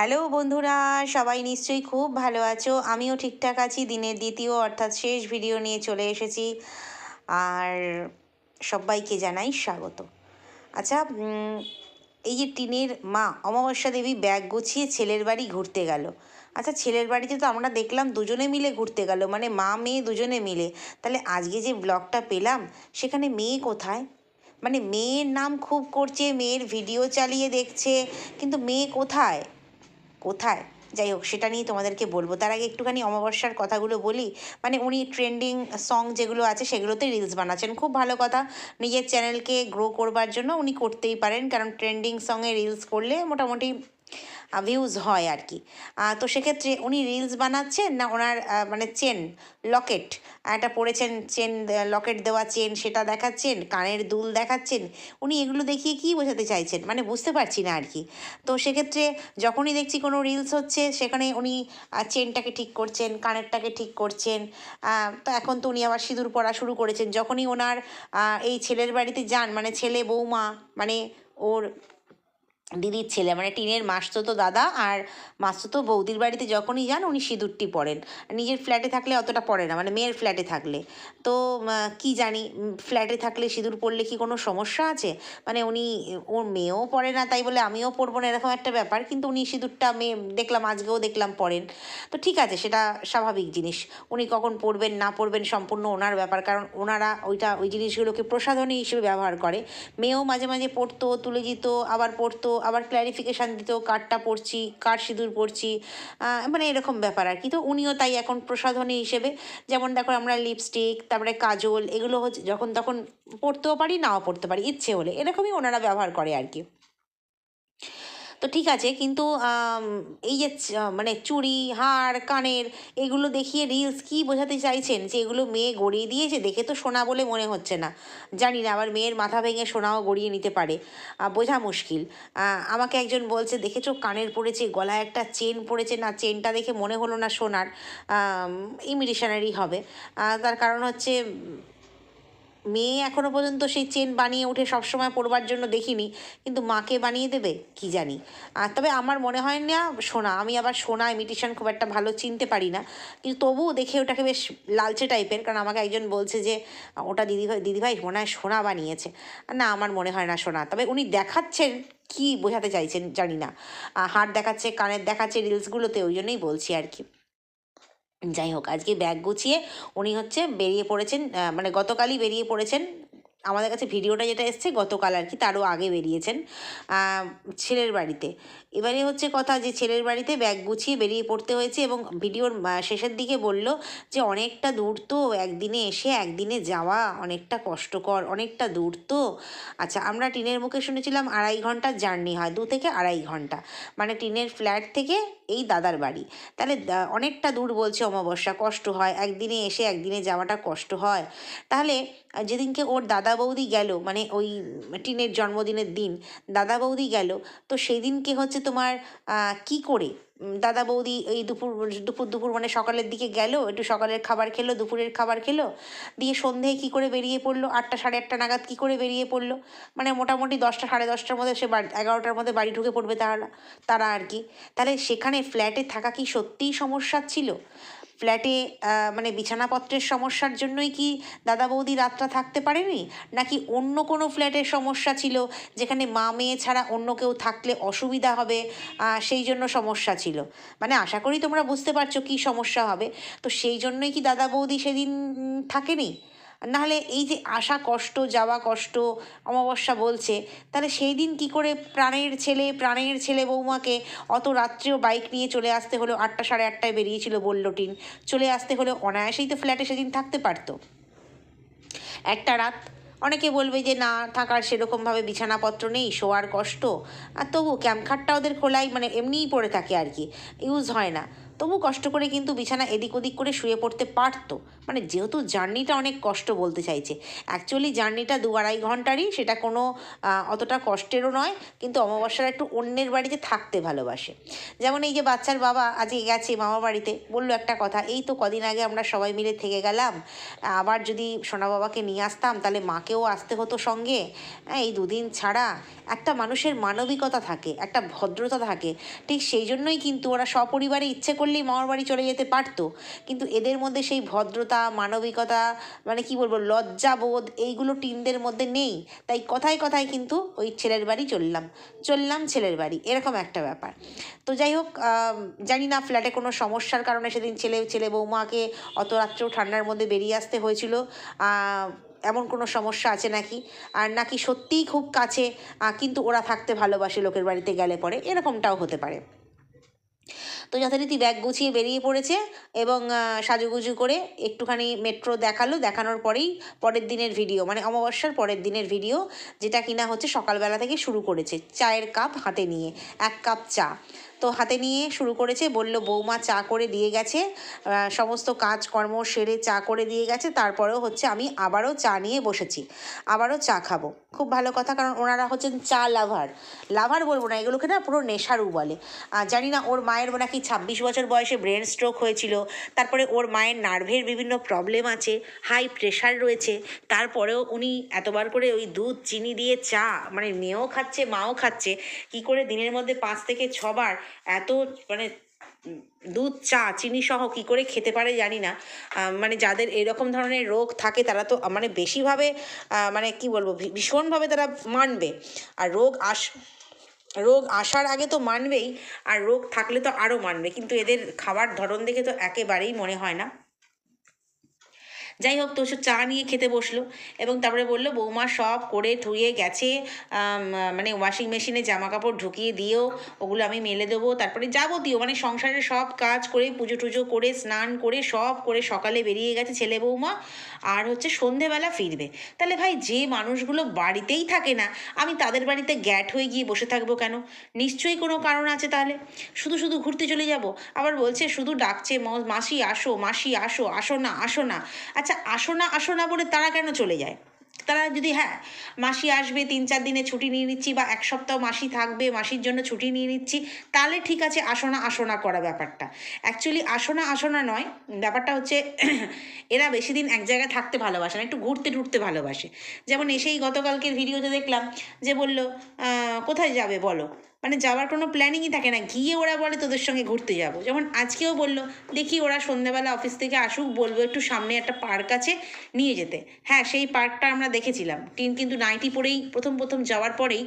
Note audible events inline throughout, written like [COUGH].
Hello বন্ধুরা, সবাই নিশ্চয়ই খুব ভালো আছো। আমিও ঠিকঠাক আছি, দিনের দ্বিতীয় অর্থাৎ শেষ ভিডিও নিয়ে চলে এসেছি। আর সবাইকে জানাই স্বাগত। আচ্ছা এই যে টিনের মা অমাবস্যা দেবী ব্যাগ গুছিয়ে ছেলের বাড়ি ঘুরতে গেল। আচ্ছা ছেলের বাড়িতে তো আমরা দেখলাম দুজনে মিলে ঘুরতে গেল মানে মা, মেয়ে দুজনে মিলে। তাহলে আজকে যে ব্লগটা পেলাম, সেখানে মেয়ে কোথায়? মানে মেয়ের নাম খুব করছে, মেয়ের ভিডিও চালিয়ে দেখছে, কিন্তু মেয়ে কোথায়? কোথায়? যাই হোক, সেটা নিয়ে তোমাদেরকে বলব। তার আগে একটুখানি অমাবস্যার কথাগুলো বলি। মানে উনি ট্রেন্ডিং সং যেগুলো আছে সেগুলোতে রিলস বানাচ্ছেন। খুব ভালো কথা। নিজের চ্যানেলকে গ্রো করবার জন্য উনি করতেই পারেন। কারণ ট্রেন্ডিং সঙ্গে রিলস করলে মোটামুটি ভিউজ হয় আর কি তো সেক্ষেত্রে উনি রিলস বানাচ্ছেন না ওনার মানে চেন লকেট একটা পরেছেন চেন লকেট দেওয়া চেন সেটা দেখাচ্ছেন, কানের দুল দেখাচ্ছেন। উনি এগুলো দেখিয়ে কী বোঝাতে চাইছেন? মানে বুঝতে পারছি না আর কি তো সেক্ষেত্রে যখনই দেখছি কোনো রিলস হচ্ছে, সেখানে উনি চেনটাকে ঠিক করছেন, কানেরটাকে ঠিক করছেন। তো এখন তো উনি আবার সিঁদুর পরা শুরু করেছেন। যখনই ওনার এই ছেলের বাড়িতে যান মানে ছেলে, বৌমা মানে ওর দিদির ছেলে মানে টিনের মাসতো দাদা আর মাসতো বৌদির বাড়িতে যখনই যান উনি সিঁদুরটি পরেন। নিজের ফ্ল্যাটে থাকলে অতটা পড়ে না মানে মেয়ের ফ্ল্যাটে থাকলে। তো কি জানি ফ্ল্যাটে থাকলে সিঁদুর পরলে কি কোনো সমস্যা আছে? মানে উনি, ওর মেয়েও পড়ে না, তাই বলে আমিও পরবো না, এরকম একটা ব্যাপার। কিন্তু উনি সিঁদুরটা মেয়ে দেখলাম, আজকেও দেখলাম পরেন। তো ঠিক আছে, সেটা স্বাভাবিক জিনিস। উনি কখন পড়বেন না পড়বেন সম্পূর্ণ ওনার ব্যাপার। কারণ ওনারা ওইটা, ওই জিনিসগুলোকে প্রসাধনী হিসেবে ব্যবহার করে। মেয়েও মাঝে মাঝে পড়তো তুলে দিত, আবার পড়তো আবার ক্ল্যারিফিকেশান দিত কারটা পড়ছি কার সিঁদুর পড়ছি মানে এরকম ব্যাপার আর কি। তো উনিও তাই এখন প্রসাধনী হিসেবে, যেমন দেখো আমরা লিপস্টিক তারপরে কাজল, এগুলো হচ্ছে যখন তখন পড়তেও পারি, নাও পড়তে পারি, ইচ্ছে হলে। এরকমই ওনারা ব্যবহার করে আর কি। তো ঠিক আছে, কিন্তু এই যে মানে চুড়ি, হার, কানের, এগুলো দেখিয়ে রিলস কি বোঝাতে চাইছেন? যে এগুলো মেয়ে গড়িয়ে দিয়েছে? দেখে তো সোনা বলে মনে হচ্ছে না। জানি না, আবার মেয়ের মাথা ভেঙে সোনাও গড়িয়ে নিতে পারে। বোঝা মুশকিল। আমাকে একজন বলছে, দেখেছ কানের পড়েছে, গলায় একটা চেন পড়েছে? না, চেনটা দেখে মনে হলো না সোনার। ইমিটেশনারি হবে। তার কারণ হচ্ছে মেয়ে এখনও পর্যন্ত সেই চেন বানিয়ে উঠে সবসময় পরবার জন্য দেখিনি, কিন্তু মাকে বানিয়ে দেবে? কি জানি। আর তবে আমার মনে হয় না, সোনা, আমি আবার সোনা ইমিটেশন খুব একটা ভালো চিনতে পারি না। কিন্তু তবুও দেখে ওটাকে বেশ লালচে টাইপের কারণ আমাকে একজন বলছে যে, ওটা দিদিভাই দিদিভাই মনে হয় সোনা বানিয়েছে। না, আমার মনে হয় না সোনা। তবে উনি দেখাচ্ছেন, কি বোঝাতে চাইছেন জানি না। হাত দেখাচ্ছে, কানের দেখাচ্ছে রিলসগুলোতে ওই জন্যই বলছি আর কি। যাই হোক আজকে ব্যাগ গুছিয়ে উনি হচ্ছে বেরিয়ে পড়েছেন মানে গতকালই বেরিয়ে পড়েছেন আমাদের কাছে ভিডিওটা যেটা এসছে, গতকাল আর কি, তারও আগে বেরিয়েছেন ছেলের বাড়িতে। এবারে হচ্ছে কথা যে ছেলের বাড়িতে ব্যাগ গুছিয়ে বেরিয়ে পড়তে হয়েছে এবং ভিডিওর শেষের দিকে বলল যে অনেকটা দূর তো, একদিনে এসে একদিনে যাওয়া অনেকটা কষ্টকর, অনেকটা দূর তো। আচ্ছা আমরা টিনের মুখে শুনেছিলাম আড়াই ঘণ্টার জার্নি হয়, দু থেকে আড়াই ঘণ্টা। মানে টিনের ফ্ল্যাট থেকে এই দাদার বাড়ি। তাহলে অনেকটা দূর বলছে অমাবস্যা, কষ্ট হয়, একদিনে এসে একদিনে যাওয়াটা কষ্ট হয়। তাহলে যেদিনকে ওর দাদা বৌদি গেল মানে ওই টিনের জন্মদিনের দিন দাদা বৌদি গেল, তো সেই দিনকে হচ্ছে তোমার কি করে? দাদা বৌদি এই দুপুর দুপুর দুপুর মানে সকালের দিকে গেল, একটু সকালের খাবার খেলো, দুপুরের খাবার খেলো, দিয়ে সন্ধেয় কী করে বেরিয়ে পড়ল? আটটা, সাড়ে আটটা নাগাদ কী করে বেরিয়ে পড়ল? মানে মোটামুটি দশটা, সাড়ে দশটার মধ্যে সে এগারোটার মধ্যে বাড়ি ঢুকে পড়বে তারা তারা আর কি। তাহলে সেখানে ফ্ল্যাটে থাকা কি সত্যিই সমস্যা ছিল? ফ্ল্যাটে মানে বিছানাপত্রের সমস্যার জন্যই কি দাদা বৌদি রাতটা থাকতে পারেনি? নাকি অন্য কোনো ফ্ল্যাটের সমস্যা ছিল, যেখানে মা মেয়ে ছাড়া অন্য কেউ থাকলে অসুবিধা হবে সেই জন্য সমস্যা ছিল? মানে আশা করি তোমরা বুঝতে পারছ কি সমস্যা হবে। তো সেই জন্যই কি দাদা বৌদি সেদিন থাকেনি? নাহলে এই যে আসা কষ্ট, যাওয়া কষ্ট, অমাবস্যা বলছে, তাহলে সেই দিন কী করে প্রাণের ছেলে প্রাণের ছেলে বৌমাকে অত রাত্রেও বাইক নিয়ে চলে আসতে হলো? আটটা সাড়ে আটটায় বেরিয়েছিল বলল টিন চলে আসতে হলে অনায়াসেই তো ফ্ল্যাটে সেদিন থাকতে পারতো। একটা রাত অনেকে বলবে যে, না, থাকার সেরকমভাবে বিছানাপত্র নেই, শোয়ার কষ্ট। আর তবু ক্যাম্পখাটটা ওদের খোলাই মানে এমনিই পড়ে থাকে আর কি। ইউজ হয় না। তবু কষ্ট করে কিন্তু বিছানা এদিক ওদিক করে শুয়ে পড়তে পারতো। মানে যেহেতু জার্নিটা অনেক কষ্ট বলতে চাইছে। অ্যাকচুয়ালি জার্নিটা দু আড়াই ঘন্টারই সেটা কোনো অতটা কষ্টেরও নয় কিন্তু অমাবস্যার একটু অন্যের বাড়িতে থাকতে ভালোবাসে। যেমন এই যে বাচ্চার বাবা আজকে গেছে মামা বাড়িতে বলল একটা কথা এই তো কদিন আগে আমরা সবাই মিলে থেকে গেলাম আবার যদি সোনা বাবাকে নিয়ে আসতাম তাহলে মাকেও আসতে হতো সঙ্গে। হ্যাঁ, এই দুদিন ছাড়া একটা মানুষের মানবিকতা থাকে একটা ভদ্রতা থাকে। ঠিক সেই জন্যই কিন্তু ওরা সপরিবারে ইচ্ছে করলেই মামার বাড়ি চলে যেতে পারতো। কিন্তু এদের মধ্যে সেই ভদ্রতা, মানবিকতা মানে কি বলব, লজ্জাবোধ এইগুলো টিনদের মধ্যে নেই। তাই কথায় কথায় কিন্তু ওই ছেলের বাড়ি চললাম। চললাম ছেলের বাড়ি। এরকম একটা ব্যাপার। তো যাই হোক জানি না, ফ্ল্যাটে কোনো সমস্যার কারণে সেদিন ছেলে ছেলে বৌমাকে অত রাত্রেও ঠান্ডার মধ্যে বেরিয়ে আসতে হয়েছিল। এমন কোনো সমস্যা আছে নাকি? আর নাকি সত্যিই খুব কাছে কিন্তু ওরা থাকতে ভালোবাসে লোকের বাড়িতে গেলে পরে। এরকমটাও হতে পারে। তো যথারীতি ব্যাগ গুছিয়ে বেরিয়ে পড়েছে এবং সাজুগুজু করে একটুখানি মেট্রো দেখাল। দেখানোর পরেই পরের দিনের ভিডিও মানে অমাবস্যার পরের দিনের ভিডিও, যেটা কিনা হচ্ছে সকালবেলা থেকে শুরু করেছে। চায়ের কাপ হাতে নিয়ে, এক কাপ চা। তো হাতে নিয়ে শুরু করেছে, বলল, বৌমা চা করে দিয়ে গেছে সমস্ত কাজকর্ম সেরে চা করে দিয়ে গেছে, তারপরেও হচ্ছে আমি আবারও চা নিয়ে বসেছি, আবারও চা খাব। খুব ভালো কথা, কারণ ওনারা হচ্ছেন চা লাভার। লাভার বলব না, এগুলোকে না পুরো নেশারু বলে। জানি না, ওর মায়ের নাকি ছাব্বিশ বছর বয়সে ব্রেন স্ট্রোক হয়েছিল, তারপরে ওর মায়ের নার্ভের বিভিন্ন প্রবলেম আছে, হাই প্রেশার রয়েছে, তারপরেও উনি এতবার করে ওই দুধ, চিনি দিয়ে চা মানে মেয়েও খাচ্ছে, মাও খাচ্ছে, কি করে দিনের মধ্যে পাঁচ থেকে ছবার এত মানে দুধ, চা, চিনি সহ কী করে খেতে পারে জানি না। মানে যাদের এরকম ধরনের রোগ থাকে তারা তো মানে বেশিভাবে মানে কি বলব ভীষণভাবে তারা মানবে। আর রোগ আস, রোগ আসার আগে তো মানবেই, আর রোগ থাকলে তো আরও মানবে। কিন্তু এদের খাবার ধরন দেখে তো একেবারেই মনে হয় না। যাই হোক, তো চা নিয়ে খেতে বসল এবং তারপরে বলল, বৌমা সব করে ধুয়ে গেছে মানে ওয়াশিং মেশিনে জামা কাপড় ঢুকিয়ে দিও, ওগুলো আমি মেলে দেবো, তারপরে যাবতীয় মানে সংসারের সব কাজ করে, পুজো টুজো করে, স্নান করে, সব করে সকালে বেরিয়ে গেছে ছেলে বৌমা, আর হচ্ছে সন্ধেবেলা ফিরবে। তাহলে ভাই, যে মানুষগুলো বাড়িতেই থাকে না, আমি তাদের বাড়িতে গ্যাট হয়ে গিয়ে বসে থাকব কেন? নিশ্চয়ই কোনো কারণ আছে তাহলে। শুধু শুধু ঘুরতে চলে যাব। আবার বলছে, শুধু ডাকছে, "ম- মাসি আসো মাসি আসো আসো না আসো না। আচ্ছা আসো না আসো না বলে তারা কেন চলে যায়? তারা যদি হ্যাঁ মাসি আসবে, তিন চার দিনে ছুটি নিয়ে নিচ্ছি বা এক সপ্তাহ মাসি থাকবে, মাসির জন্য ছুটি নিয়ে নিচ্ছি, তাহলে ঠিক আছে, আসো না আসো না করা ব্যাপারটা। অ্যাকচুয়ালি আসো না আসো না নয়, ব্যাপারটা হচ্ছে [CLEARS THROAT] এরা বেশি দিন এক জায়গায় থাকতে ভালোবাসে না, একটু ঘুরতে টুরতে ভালোবাসে। যেমন এসেই গতকালকের ভিডিওতে দেখলাম যে বলল কোথায় যাবে বলো? মানে যাওয়ার কোনো প্ল্যানিংই থাকে না। গিয়ে ওরা বলে, তোদের সঙ্গে ঘুরতে যাব। যেমন আজকেও বলল, দেখি ওরা সন্ধ্যেবেলা অফিস থেকে আসুক, বলব একটু সামনে একটা পার্ক আছে, নিয়ে যেতে। হ্যাঁ সেই পার্কটা আমরা দেখেছিলাম। টিন কিন্তু নাইটি পরেই প্রথম প্রথম যাওয়ার পরেই,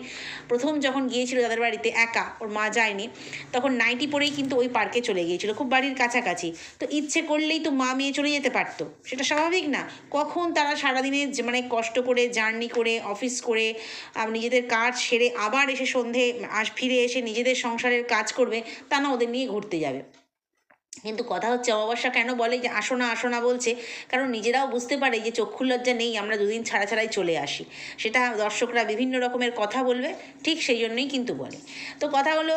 প্রথম যখন গিয়েছিল তাদের বাড়িতে একা, ওর মা যায়নি, তখন নাইটি পরেই কিন্তু ওই পার্কে চলে গিয়েছিল, খুব বাড়ির কাছাকাছি। তো ইচ্ছে করলেই তো মা মেয়ে চলে যেতে পারতো। সেটা স্বাভাবিক না। কখন তারা সারাদিনে মানে কষ্ট করে জার্নি করে অফিস করে নিজেদের কাজ সেরে আবার এসে সন্ধে আস ফিরে এসে নিজেদের সংসারের কাজ করবে তা না ওদের নিয়ে ঘুরতে যাবে। কিন্তু কথা হচ্ছে অমাবস্যা কেন বলে যে আসো না আসো না বলছে। কারণ নিজেরাও বুঝতে পারে যে চক্ষু লজ্জা নেই, আমরা দুদিন ছাড়া ছাড়াই চলে আসি। সেটা দর্শকরা বিভিন্ন রকমের কথা বলবে, ঠিক সেই জন্যই কিন্তু বলে। তো কথা হলো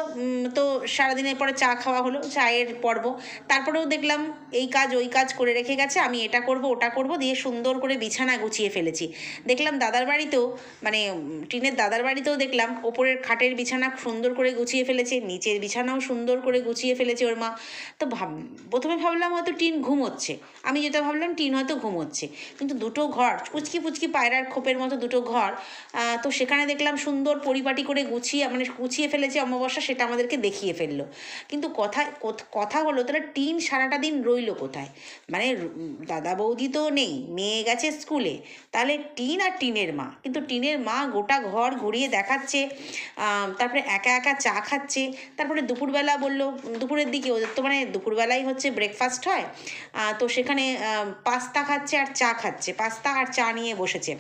তো সারাদিনের পরে চা খাওয়া হলো, চায়ের পর্ব। তারপরেও দেখলাম এই কাজ ওই কাজ করে রেখে গেছে, আমি এটা করব, ওটা করব, দিয়ে সুন্দর করে বিছানা গুছিয়ে ফেলেছি। দেখলাম দাদার বাড়িতেও মানে টিনের দাদার বাড়িতেও দেখলাম ওপরের খাটের বিছানা সুন্দর করে গুছিয়ে ফেলেছে, নিচের বিছানাও সুন্দর করে গুছিয়ে ফেলেছে ওর মা। তো ভাব, প্রথমে ভাবলাম হয়তো টিন ঘুমোচ্ছে। আমি যেটা ভাবলাম, টিন হয়তো ঘুমোচ্ছে। কিন্তু দুটো ঘর, পুচকি পুচকি পায়রার খোপের মতো দুটো ঘর তো সেখানে দেখলাম সুন্দর পরিপাটি করে গুছিয়ে মানে গুছিয়ে ফেলেছে অমাবস্যা, সেটা আমাদেরকে দেখিয়ে ফেলল। কিন্তু কথা, কোথ- হলো, তাহলে টিন সারাটা দিন রইল কোথায়? মানে দাদা বৌদি তো নেই, মেয়ে গেছে স্কুলে। তাহলে টিন আর টিনের মা, কিন্তু টিনের মা গোটা ঘর ঘুরিয়ে দেখাচ্ছে তারপরে একা একা চা খাচ্ছে, তারপরে দুপুরবেলা বলল, দুপুরের দিকে ওদের তো মানে দুপুরবেলাই হচ্ছে ব্রেকফাস্ট হয় তো সেখানে পাস্তা খাচ্ছে আর চা খাচ্ছে, পাস্তা আর চা নিয়ে বসেছে।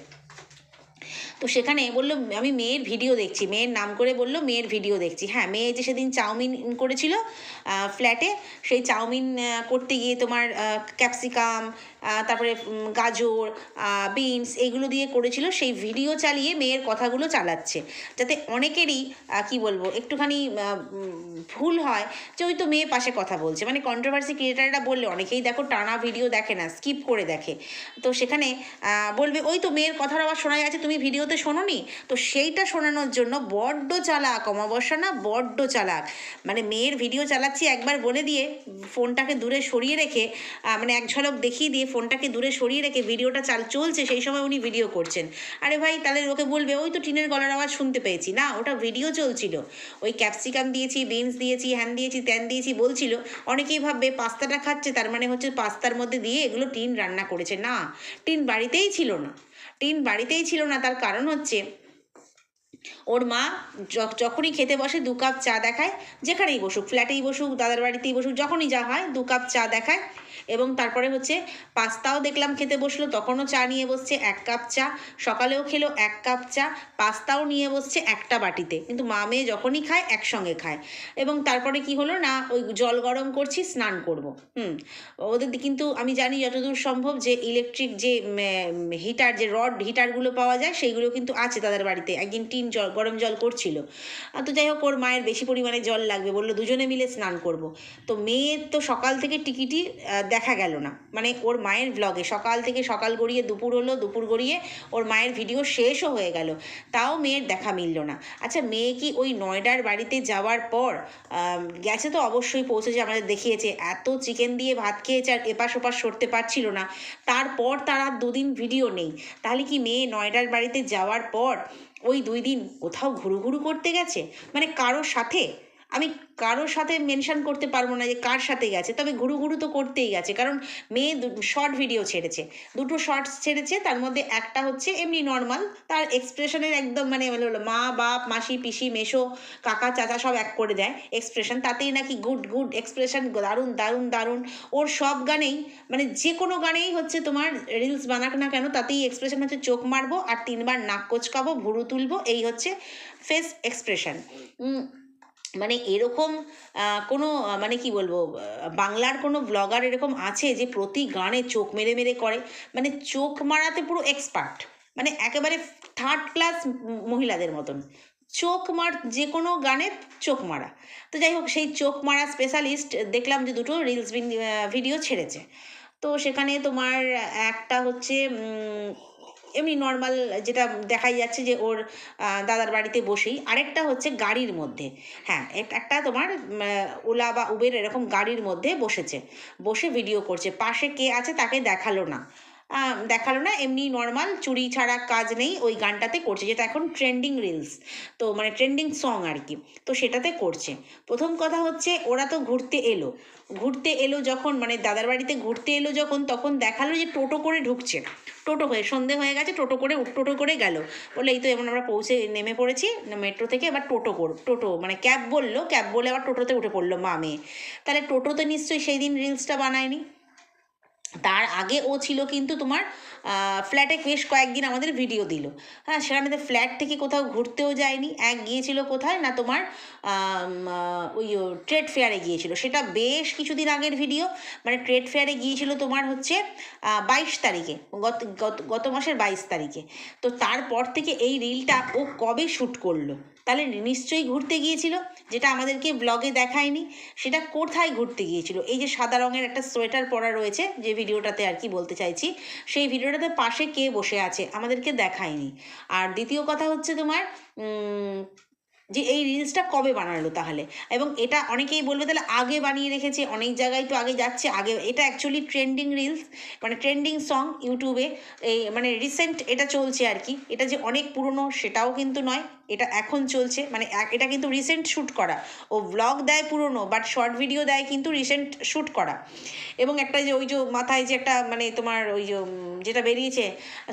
তো সেখানে বলল, আমি মেয়ের ভিডিও দেখছি, মেয়ের নাম করে বলল, মেয়ের ভিডিও দেখছি। হ্যাঁ মেয়ে যে সেদিন চাউমিন করেছিল ফ্ল্যাটে সেই চাউমিন করতে গিয়ে তোমার ক্যাপসিকাম তারপরে গাজর বিনস এগুলো দিয়ে করেছিল। সেই ভিডিও চালিয়ে মেয়ের কথাগুলো চালাচ্ছে। যাতে অনেকেরই কি বলব, একটুখানি ভুল হয় যে ওই তো মেয়ে পাশে কথা বলছে। মানে কন্ট্রোভার্সি ক্রিয়েটাররা বললে অনেকেই দেখো টানা ভিডিও দেখে না স্কিপ করে দেখে। তো সেখানে বলবে, ওই তো মেয়ের কথার আবার শোনা যাচ্ছে, তুমি ভিডিওতে শোনোনি? তো সেইটা শোনানোর জন্য বড্ড চালাক, অমাবস্যা না, বড্ড চালাক। মানে মেয়ের ভিডিও চালাচ্ছি একবার বলে দিয়ে, ফোনটাকে দূরে সরিয়ে রেখে মানে এক ঝলক দেখিয়ে দিয়ে ফোনটাকে দূরে সরিয়ে রেখে ভিডিওটা চাল চলছে, সেই সময় উনি ভিডিও করছেন। আরে ভাই, তাহলে ওকে বলবে, ওই তো টিনের গলার আওয়াজ শুনতে পেয়েছি। না, ওটা ভিডিও চলছিল। ওই ক্যাপসিকাম দিয়েছি বিনস দিয়েছি হ্যান দিয়েছি ত্যান দিয়েছি, বলছিল। অনেকেই ভাববে, পাস্তাটা খাচ্ছে, তার মানে হচ্ছে পাস্তার মধ্যে দিয়ে এগুলো টিন রান্না করেছে। না, টিন বাড়িতেই ছিল না। টিন বাড়িতেই ছিল না, তার কারণ হচ্ছে, ওর মা যখনই খেতে বসে, দু কাপ চা দেখায়, যেখানেই বসুক ফ্ল্যাটেই বসুক, দাদার বাড়িতেই বসুক, যখনই যা হয়, দু কাপ চা দেখায় এবং তারপরে হচ্ছে পাস্তাও দেখলাম খেতে বসল, তখনও চা নিয়ে বসছে এক কাপ চা, সকালেও খেলো এক কাপ চা, পাস্তাও নিয়ে বসছে একটা বাটিতে। কিন্তু মা মেয়ে যখনই খায় একসঙ্গে খায়। এবং তারপরে কি হলো না, ওই জল গরম করছি, স্নান করব। হুম, ওদের কিন্তু আমি জানি যতদূর সম্ভব যে ইলেকট্রিক যে হিটার যে রড হিটারগুলো পাওয়া যায়, সেইগুলো কিন্তু আছে তাদের বাড়িতে। একদিন টিন জল, গরম জল করছিল। তো যাই হোক, ওর মায়ের বেশি পরিমাণে জল লাগবে বলল, দুজনে মিলে স্নান করব। তো মেয়ের তো সকাল থেকে টিকিটি দেখা গেল না। মানে ওর মায়ের ব্লগে সকাল থেকে সকাল গড়িয়ে দুপুর হলো, দুপুর গড়িয়ে ওর মায়ের ভিডিও শেষও হয়ে গেল। তাও মেয়ের দেখা মিলল না। আচ্ছা মেয়ে কি ওই নয়ডার বাড়িতে যাওয়ার পর গেছে তো অবশ্যই, পৌঁছেছে, আমাদের দেখিয়েছে। এত চিকেন দিয়ে ভাত খেয়েছে আর এপাশ ওপাশ সরতে পারছিল না। তারপর তার আর দুদিন ভিডিও নেই। তাহলে কি মেয়ে নয়ডার বাড়িতে যাওয়ার পর ওই দুই দিন কোথাও ঘুরু ঘুরু করতে গেছে? মানে কারোর সাথে? আমি কারোর সাথে মেনশন করতে পারব না যে কার সাথে গেছে, তবে ঘুরু ঘুরু তো করতেই গেছে, কারণ মেয়ে শর্ট ভিডিও ছেড়েছে, দুটো শর্টস ছেড়েছে, তার মধ্যে একটা হচ্ছে এমনি নর্মাল তার এক্সপ্রেশনের একদম মানে হলো মা, বাপ, মাসি, পিসি মেশো কাকা, চাচা সব এক করে দেয় এক্সপ্রেশন তাতেই নাকি গুড গুড এক্সপ্রেশন দারুণ দারুণ দারুণ, ওর সব গানেই মানে যে কোনো গানেই হচ্ছে তোমার রিলস বানাক না কেন, তাতেই এক্সপ্রেশন হচ্ছে চোখ মারবো আর তিনবার নাক কোচকাবো, ভুরু তুলবো, এই হচ্ছে ফেস এক্সপ্রেশন মানে এরকম কোনো মানে কি বলব বাংলার কোনো ব্লগার এরকম আছে যে প্রতি গানে চোখ মেরে মেরে করে? মানে চোখ মারাতে পুরো এক্সপার্ট মানে একেবারে থার্ড ক্লাস মহিলাদের মতন। চোখ মার, যে কোনো গানে চোখ মারা। তো যাই হোক, সেই চোখ মারা স্পেশালিস্ট দেখলাম যে দুটো রিলস ভিডিও ছেড়েছে। তো সেখানে তোমার একটা হচ্ছে এমনি নর্মাল যেটা দেখাই যাচ্ছে যে ওর দাদার বাড়িতে বসেই। আরেকটা হচ্ছে গাড়ির মধ্যে। হ্যাঁ এক- একটা তোমার ওলা বা উবের এরকম গাড়ির মধ্যে বসেছে। বসে ভিডিও করছে। পাশে কে আছে তাকে দেখাল না। দেখাল না, এমনি নর্মাল চুরি ছাড়া কাজ নেই, ওই গানটাতে করছে, যেটা এখন ট্রেন্ডিং রিলস তো মানে ট্রেন্ডিং সং আর কি, তো সেটাতে করছে। প্রথম কথা হচ্ছে, ওরা তো ঘুরতে এলো ঘুরতে এলো যখন মানে দাদার বাড়িতে ঘুরতে এলো যখন, তখন দেখাল যে টোটো করে ঢুকছে, টোটো হয়ে, সন্ধে হয়ে গেছে, টোটো করে টোটো করে গেল বলে এই তো এমন আমরা পৌঁছে নেমে পড়েছি মেট্রো থেকে এবার টোটো কর, টোটো মানে ক্যাব বলল, ক্যাব বলে আবার টোটোতে উঠে পড়ল মা মেয়ে তাহলে টোটোতে নিশ্চয়ই সেই দিন রিলসটা বানায়নি। তার আগে ও ছিল কিন্তু তোমার ফ্ল্যাটে বেশ কয়েকদিন আমাদের ভিডিও দিল। হ্যাঁ সেখানে ফ্ল্যাট থেকে কোথাও ঘুরতেও যায়নি। এক গিয়েছিল কোথায় না তোমার ওই ট্রেড ফেয়ারে গিয়েছিল। সেটা বেশ কিছুদিন আগের ভিডিও মানে ট্রেড ফেয়ারে গিয়েছিল তোমার হচ্ছে বাইশ তারিখে। গত গত মাসের বাইশ তারিখে। তো তারপর থেকে এই রিলটা ও কবে শ্যুট করল? তাহলে নিশ্চয়ই ঘুরতে গিয়েছিল, যেটা আমাদেরকে ব্লগে দেখায়নি। সেটা কোথায় ঘুরতে গিয়েছিল? এই যে সাদা রঙের একটা সোয়েটার পরা রয়েছে, যে ভিডিওটাতে আর কি বলতে চাইছি, সেই ভিডিওটাতে পাশে কে বসে আছে আমাদেরকে দেখায়নি। আর দ্বিতীয় কথা হচ্ছে তোমার যে এই রিলসটা কবে বানালো তাহলে? এবং এটা অনেকেই বলবে তাহলে আগে বানিয়ে রেখেছে, অনেক জায়গায় তো আগে যাচ্ছে, আগে এটা অ্যাকচুয়ালি ট্রেন্ডিং রিলস মানে ট্রেন্ডিং সং ইউটিউবে এই মানে রিসেন্ট এটা চলছে আর কি, এটা যে অনেক পুরনো সেটাও কিন্তু নয়। এটা এখন চলছে মানে এটা কিন্তু রিসেন্ট শ্যুট করা। ও ব্লগ দেয় পুরনো বাট শর্ট ভিডিও দেয় কিন্তু রিসেন্ট শ্যুট করা। এবং একটা যে ওই যে মাথায় যে একটা মানে তোমার ওই যে যেটা বেরিয়েছে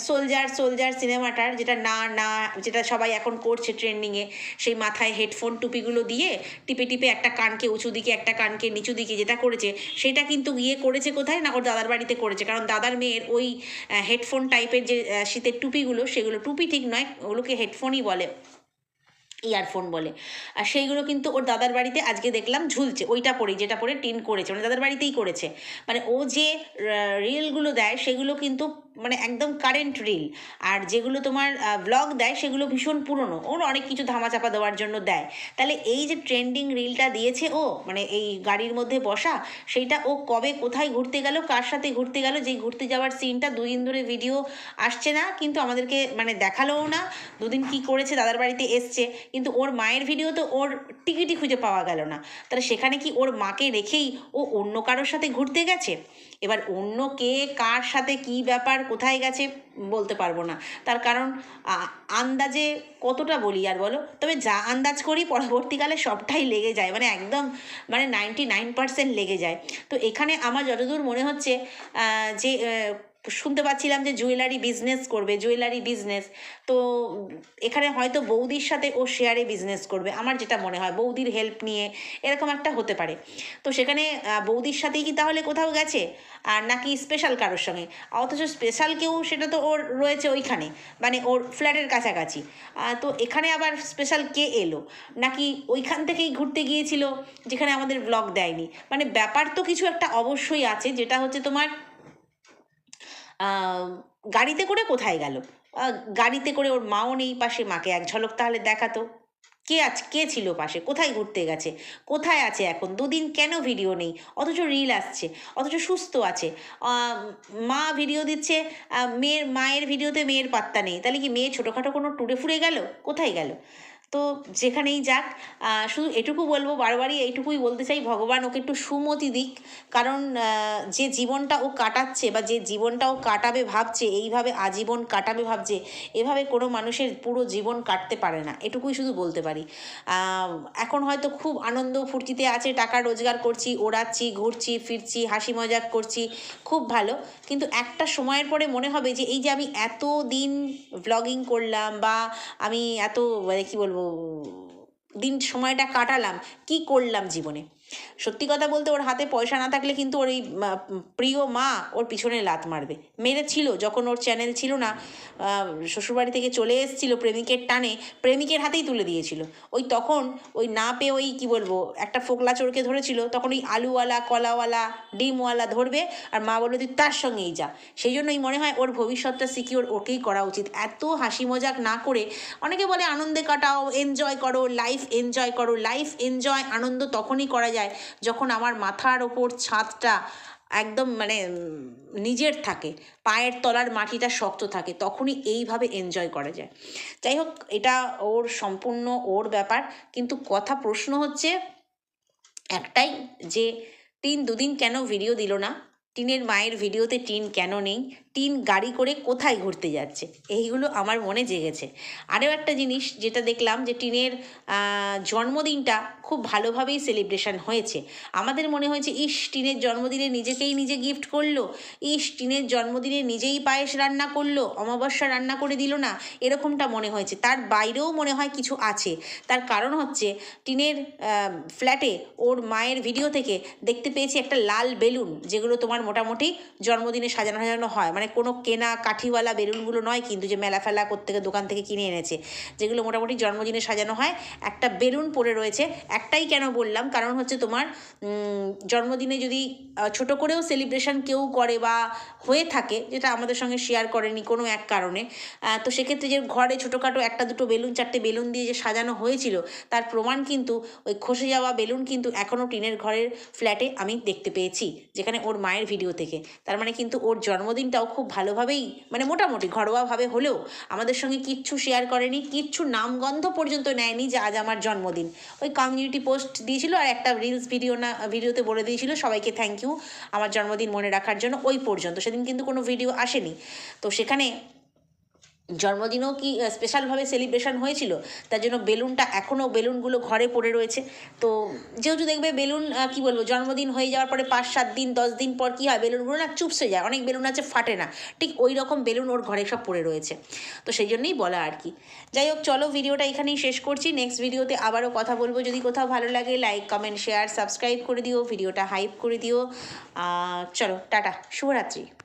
সোলজার সোলজার সিনেমাটার যেটা না না, যেটা সবাই এখন করছে ট্রেন্ডিংয়ে সেই মাথায় হেডফোন টুপিগুলো দিয়ে টিপে টিপে একটা কানকে উঁচু দিকে, একটা কানকে নিচু দিকে যেটা করেছে, সেটা কিন্তু গিয়ে করেছে কোথায় না ওর দাদার বাড়িতে করেছে? কারণ দাদার মেয়ের ওই হেডফোন টাইপের যে শীতের টুপিগুলো, সেগুলো টুপি ঠিক নয়, ওগুলোকে হেডফোনই বলে। ইয়ারফোন বলে। আর সেইগুলো কিন্তু ওর দাদার বাড়িতে আজকে দেখলাম ঝুলছে। ওইটা পরেই, যেটা পরে টিন করেছে। মানে দাদার বাড়িতেই করেছে। মানে ও যে রিলগুলো দেয়, সেগুলো কিন্তু মানে একদম কারেন্ট রিল আর যেগুলো তোমার ব্লগ দেয়, সেগুলো ভীষণ পুরনো। ওর অনেক কিছু ধামাচাপা দেওয়ার জন্য দেয়। তাহলে এই যে ট্রেন্ডিং রিলটা দিয়েছে ও মানে এই গাড়ির মধ্যে বসা, সেইটা ও কবে, কোথায় ঘুরতে গেল, কার সাথে ঘুরতে গেল, যেই ঘুরতে যাওয়ার সিনটা দুদিন ধরে ভিডিও আসছে না, কিন্তু আমাদেরকে মানে দেখালোও না। দুদিন কি করেছে, দাদার বাড়িতে এসছে। কিন্তু ওর মায়ের ভিডিও তো ওর টিকিটই খুঁজে পাওয়া গেল না। তাহলে সেখানে কি ওর মাকে রেখেই ও অন্য কারোর সাথে ঘুরতে গেছে? এবার অন্য কে কার সাথে কি ব্যাপার, কোথায় গেছে বলতে পারব না। তার কারণ আন্দাজে কতটা বলি আর বলো? তবে যা আন্দাজ করি পরবর্তীকালে সবটাই লেগে যায় মানে একদম মানে নাইনটি নাইন পার্সেন্ট লেগে যায়। তো এখানে আমার যতদূর মনে হচ্ছে যে শুনতে পাচ্ছিলাম যে জুয়েলারি বিজনেস করবে, জুয়েলারি বিজনেস তো এখানে হয়তো বৌদির সাথে ও শেয়ারে বিজনেস করবে, আমার যেটা মনে হয়, বৌদির হেল্প নিয়ে এরকম একটা হতে পারে। তো সেখানে বৌদির সাথেই কি তাহলে কোথাও গেছে? আর নাকি স্পেশাল কারোর সঙ্গে? অথচ স্পেশাল কেউ, সেটা তো ওর রয়েছে ওইখানে মানে ওর ফ্ল্যাটের কাছাকাছি। তো এখানে আবার স্পেশাল কে এলো? নাকি ওইখান থেকেই ঘুরতে গিয়েছিল, যেখানে আমাদের ব্লগ দেয়নি? মানে ব্যাপার তো কিছু একটা অবশ্যই আছে, যেটা হচ্ছে তোমার গাড়িতে করে কোথায় গেল? গাড়িতে করে ওর মাও নেই পাশে, মাকে এক ঝলক তাহলে দেখাতো। কে আছে কে ছিল পাশে? কোথায় ঘুরতে গেছে? কোথায় আছে এখন? দুদিন কেন ভিডিও নেই? অথচ রিল আসছে, অথচ সুস্থ আছে। মা ভিডিও দিচ্ছে মেয়ের, মায়ের ভিডিওতে মেয়ের পাত্তা নেই। তাহলে কি মেয়ে ছোটোখাটো কোনো টুরে ফুরে গেল? কোথায় গেল? তো যেখানেই যাক শুধু এটুকু বলব বারবারই এইটুকুই বলতে চাই, ভগবান ওকে একটু সুমতি দিক। কারণ যে জীবনটা ও কাটাচ্ছে বা যে জীবনটা ও কাটাবে ভাবছে, এইভাবে আজীবন কাটাবে ভাবছে, এভাবে কোনো মানুষের পুরো জীবন কাটতে পারে না। এটুকুই শুধু বলতে পারি। এখন হয়তো খুব আনন্দ ফুর্তিতে আছে, টাকা রোজগার করছি, ওড়াচ্ছি, ঘুরছি, ফিরছি, হাসি মজাক করছি, খুব ভালো। কিন্তু একটা সময়ের পরে মনে হবে যে, এই যে আমি এত দিন ব্লগিং করলাম বা আমি এত মানে কী বলব দিন সময়টা কাটালাম কি করলাম জীবনে? সত্যি কথা বলতে ওর হাতে পয়সা না থাকলে কিন্তু ওর এই প্রিয় মা ওর পিছনে লাত মারবে। মেরেছিল, যখন ওর চ্যানেল ছিল না শ্বশুরবাড়ি থেকে চলে এসেছিল প্রেমিকের টানে, প্রেমিকের হাতেই তুলে দিয়েছিল। ওই তখন ওই না পেয়ে ওই কী বলব, একটা ফোকলা চোরকে ধরেছিল, তখন ওই আলুওয়ালা, কলাওয়ালা, ডিমওয়ালা ধরবে আর মা বলবে, তুই তার সঙ্গেই যা। সেই জন্যই মনে হয় ওর ভবিষ্যৎটা সিকিওর ওকেই করা উচিত। এত হাসি মজাক না করে, অনেকে বলে আনন্দে কাটাও এনজয় করো লাইফ এনজয় করো লাইফ এনজয় আনন্দ তখনই করা যায় যখন আমার মাথার ওপর ছাদটা একদম মানে নিজের থাকে, পায়ের তলার মাটিটা শক্ত থাকে, তখনই এইভাবে এনজয় করা যায়। যাই হোক, এটা ওর সম্পূর্ণ ওর ব্যাপার, কিন্তু কথা প্রশ্ন হচ্ছে একটাই যে, তিন দুদিন কেন ভিডিও দিল না? টিনের মায়ের ভিডিওতে টিন কেন নেই? টিন গাড়ি করে কোথায় ঘুরতে যাচ্ছে? এইগুলো আমার মনে জেগেছে। আরও একটা জিনিস যেটা দেখলাম যে টিনের জন্মদিনটা খুব ভালোভাবেই সেলিব্রেশন হয়েছে। আমাদের মনে হয়েছে, ইস, টিনের জন্মদিনে নিজেকেই নিজে গিফট করল। ইস, টিনের জন্মদিনে নিজেই পায়েস রান্না করল। অমাবস্যা রান্না করে দিল না। এরকমটা মনে হয়েছে। তার বাইরেও মনে হয় কিছু আছে। তার কারণ হচ্ছে, টিনের ফ্ল্যাটে ওর মায়ের ভিডিও থেকে দেখতে পেয়েছি একটা লাল বেলুন, যেগুলো তোমার মোটামুটি জন্মদিনে সাজানো সাজানো হয়। মানে কোনো কেনা কাঠিওয়ালা বেলুনগুলো নয় কিন্তু যে মেলা ফেলা করতে দোকান থেকে কিনে এনেছে। যেগুলো মোটামুটি জন্মদিনে সাজানো হয়। একটা বেলুন পড়ে রয়েছে। একটাই কেন বললাম? কারণ হচ্ছে তোমার জন্মদিনে যদি ছোট করেও সেলিব্রেশন কেউ করে বা হয়ে থাকে, যেটা আমাদের সঙ্গে শেয়ার করেনি কোনো এক কারণে তো সেক্ষেত্রে যে ঘরে ছোটোখাটো একটা দুটো বেলুন, চারটে বেলুন দিয়ে যে সাজানো হয়েছিল, তার প্রমাণ কিন্তু ওই খসে যাওয়া বেলুন কিন্তু এখনও টিনের ঘরের ফ্ল্যাটে আমি দেখতে পেয়েছি। যেখানে ওর মায়ের ভিডিও থেকে। তার মানে কিন্তু ওর জন্মদিনটাও খুব ভালোভাবেই মানে মোটামুটি ঘরোয়াভাবে হলেও আমাদের সঙ্গে কিচ্ছু শেয়ার করেনি, কিচ্ছু নামগন্ধ পর্যন্ত নেয়নি যে আজ আমার জন্মদিন। ওই কমিউনিটি পোস্ট দিয়েছিল আর একটা রিলস ভিডিও না ভিডিওতে বলে দিয়েছিল সবাইকে থ্যাংক ইউ আমার জন্মদিন মনে রাখার জন্য ওই পর্যন্ত। সেদিন কিন্তু কোনো ভিডিও আসেনি। তো সেখানে জন্মদিনও কি স্পেশালভাবে সেলিব্রেশন হয়েছিল? তার জন্য বেলুনটা এখনও বেলুনগুলো ঘরে পড়ে রয়েছে। তো যেহেতু দেখবে বেলুন কি বলব, জন্মদিন হয়ে যাওয়ার পরে পাঁচ, সাত দিন, দশ দিন পর কী হয়, বেলুনগুলো না চুপসে যায়, অনেক বেলুন আছে, ফাটে না। ঠিক ওই রকম বেলুন ওর ঘরে সব পড়ে রয়েছে। তো সেই জন্যই বলা আর কি। যাই হোক, চলো ভিডিওটা এখানেই শেষ করছি। নেক্সট ভিডিওতে আবারও কথা বলব। যদি কোথাও ভালো লাগে লাইক কমেন্ট শেয়ার সাবস্ক্রাইব করে দিও। ভিডিওটা হাইপ করে দিও। চলো, টাটা। শুভরাত্রি।